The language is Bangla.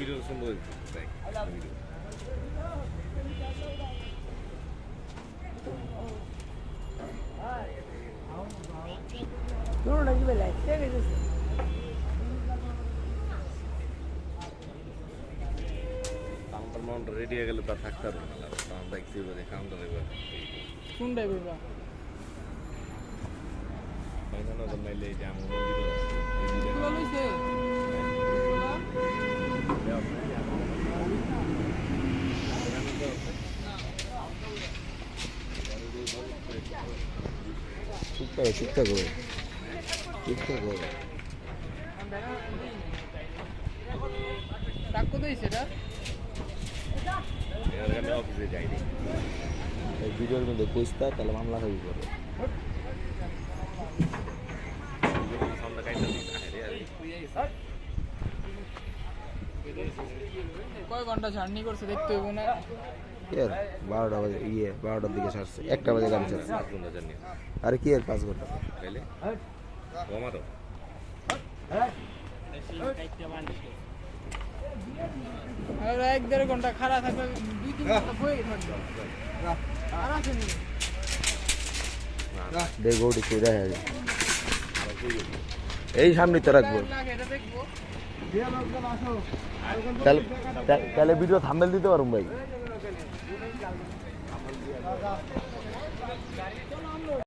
ভিডিও সুন্দর video na gibi like. Take it. Counter মাউন্টার ready হয়ে গেলে তো থাকতে পারব না। দেখছি যে কাউন্টার এবার। মাইনানো নাইলে এই যে আমার আছে। এটা এর আমি অফিসে যাইনি এই ভিডিওর মধ্যে কইস্তা তাহলে মামলা হয়ে যাবে কয় ঘণ্টা জার্নি করছে দেখতে হইব না। এর বারোটা বাজে ইয়ে বারোটার দিকে সারছে একটা বাজে গাড়ি ছাড়ছে। আরে কি এর পাঁচ ঘণ্টা? এক দেড় ঘণ্টা খারাপ থাকবে। দুই তিন ঘণ্টা বই থাকবে আর আছে দেখব ওটি দেখা যায় এই সামনে তো রাখব। তাহলে ভিডিও থাম্বেল দিতে পারুম ভাই। 誰が一番安堵?